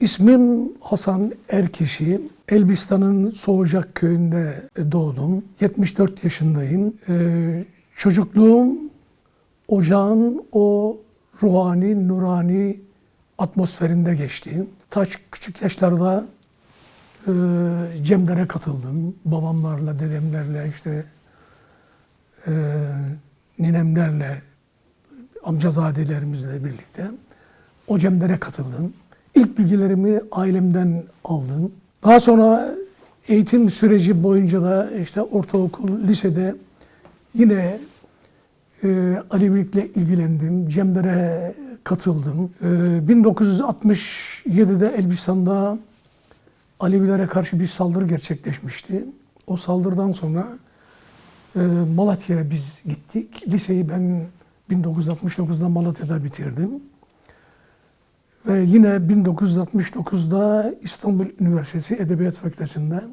ismim Hasan Erkişi. Elbistan'ın Soğucak köyünde doğdum. 74 yaşındayım. Ee, çocukluğum ocağın o ruhani, nurani atmosferinde geçti. Taç küçük yaşlarda e, cemlere katıldım. Babamlarla, dedemlerle, işte e, ninemlerle, amcazadelerimizle birlikte o cemlere katıldım. İlk bilgilerimi ailemden aldım. Daha sonra eğitim süreci boyunca da işte ortaokul, lisede yine e, Alevilikle ilgilendim. Cemlere katıldım. E, 1967'de Elbistan'da Alevilere karşı bir saldırı gerçekleşmişti. O saldırıdan sonra e, Malatya'ya biz gittik. Liseyi ben 1969'da Malatya'da bitirdim. Ve yine 1969'da İstanbul Üniversitesi Edebiyat Fakültesi'nde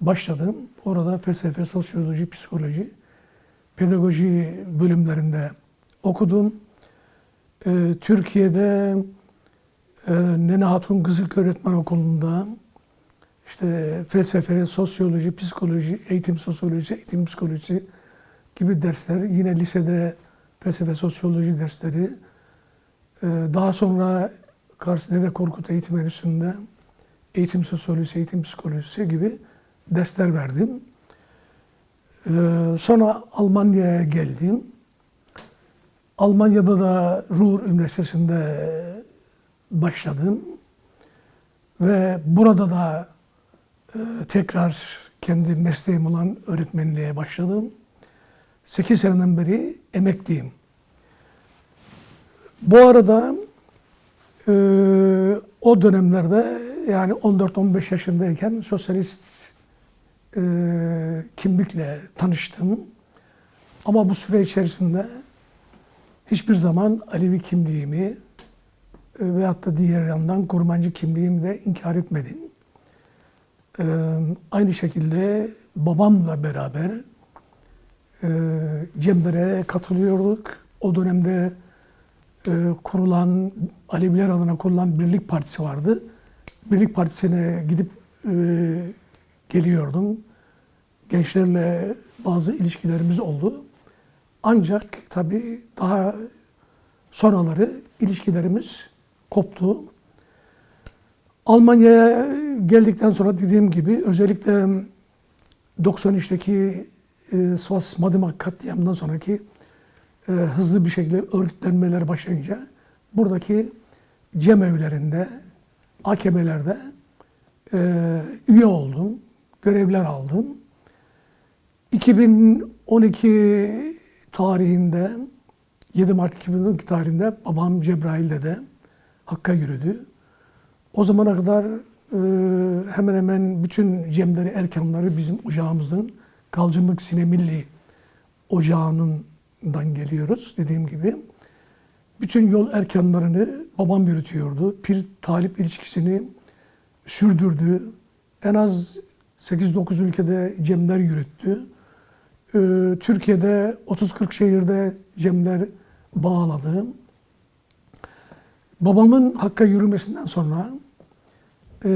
başladım. Orada felsefe, sosyoloji, psikoloji, pedagoji bölümlerinde okudum. Ee, Türkiye'de e, Nene Hatun Kızılköy Öğretmen Okulu'nda işte felsefe, sosyoloji, psikoloji, eğitim sosyolojisi, eğitim psikolojisi gibi dersler. Yine lisede felsefe, sosyoloji dersleri. Ee, Daha sonra Kars Dede Korkut Eğitim Enstitüsü'nde eğitim sosyolojisi, eğitim psikolojisi gibi dersler verdim. Ee, Sonra Almanya'ya geldim. Almanya'da da Ruhr Üniversitesi'nde başladım. Ve burada da e, tekrar kendi mesleğim olan öğretmenliğe başladım. 8 seneden beri emekliyim. Bu arada e, o dönemlerde yani 14-15 yaşındayken sosyalist e, kimlikle tanıştım. Ama bu süre içerisinde hiçbir zaman Alevi kimliğimi e, veyahut da diğer yandan kurmancı kimliğimi de inkar etmedim. E, aynı şekilde babamla beraber e, Cember'e katılıyorduk. O dönemde e, kurulan, Aleviler adına kurulan Birlik Partisi vardı. Birlik Partisi'ne gidip e, geliyordum. Gençlerle bazı ilişkilerimiz oldu. Ancak tabii daha sonraları ilişkilerimiz koptu. Almanya'ya geldikten sonra dediğim gibi özellikle 93'teki e, Sivas Madımak katliamından sonraki e, hızlı bir şekilde örgütlenmeler başlayınca buradaki cemevlerinde, AKM'lerde e, üye oldum, görevler aldım. 2012 tarihinde 7 Mart 2012 tarihinde babam Cebrail'de de Hakk'a yürüdü. O zamana kadar e, hemen hemen bütün cemleri, erkanları bizim ocağımızın Kalcımlık Sinemilli ocağından geliyoruz dediğim gibi. Bütün yol erkanlarını babam yürütüyordu. Pir talip ilişkisini sürdürdü. En az 8-9 ülkede cemler yürüttü. Ee, Türkiye'de 30-40 şehirde cemler bağladı. Babamın Hakk'a yürümesinden sonra e,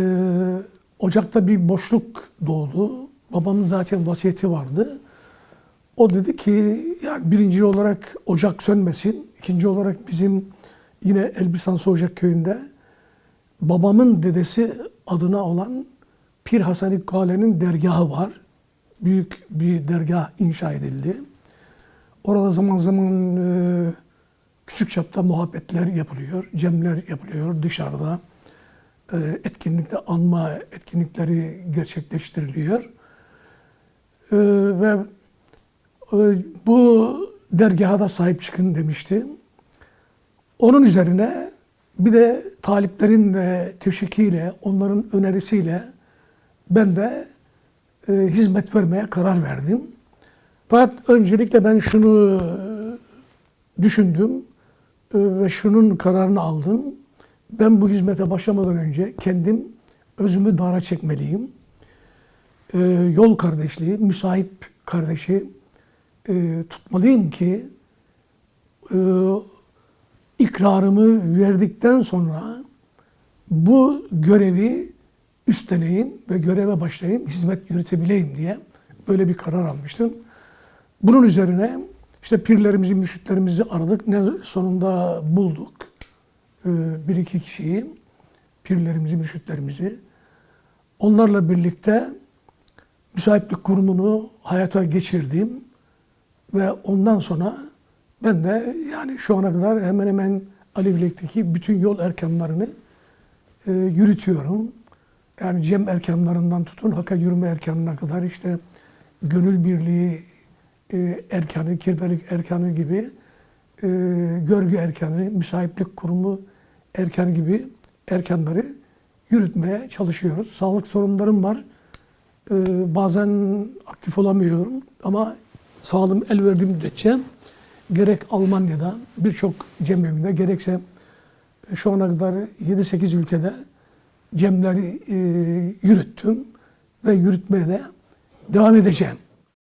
Ocak'ta bir boşluk doğdu. Babamın zaten vasiyeti vardı. O dedi ki yani birinci olarak ocak sönmesin. ikinci olarak bizim yine Elbistan Soğucak köyünde babamın dedesi adına olan Pir Hasan Kale'nin dergahı var. Büyük bir dergah inşa edildi. Orada zaman zaman e, küçük çapta muhabbetler yapılıyor, cemler yapılıyor dışarıda. E, etkinlikte anma etkinlikleri gerçekleştiriliyor. E, ve bu dergaha da sahip çıkın demişti. Onun üzerine bir de taliplerin de teşvikiyle, onların önerisiyle ben de e, hizmet vermeye karar verdim. Fakat öncelikle ben şunu e, düşündüm e, ve şunun kararını aldım. Ben bu hizmete başlamadan önce kendim özümü dara çekmeliyim. E, yol kardeşliği, müsahip kardeşi e, tutmalıyım ki e, ikrarımı verdikten sonra bu görevi üstleneyim ve göreve başlayayım, hizmet yürütebileyim diye böyle bir karar almıştım. Bunun üzerine işte pirlerimizi, mürşitlerimizi aradık. Ne sonunda bulduk. Ee, bir iki kişiyi, pirlerimizi, mürşitlerimizi. Onlarla birlikte müsahiplik kurumunu hayata geçirdim. Ve ondan sonra ben de yani şu ana kadar hemen hemen Alevilik'teki bütün yol erkanlarını e, yürütüyorum. Yani cem erkanlarından tutun haka yürüme erkanına kadar işte gönül birliği e, erkanı, kirvelik erkanı gibi e, görgü erkanı, müsahiplik kurumu erkanı gibi erkanları yürütmeye çalışıyoruz. Sağlık sorunlarım var. E, bazen aktif olamıyorum ama sağlığım el verdiği müddetçe gerek Almanya'da birçok cemevinde gerekse e, şu ana kadar 7-8 ülkede cemleri e, yürüttüm ve yürütmeye de devam edeceğim.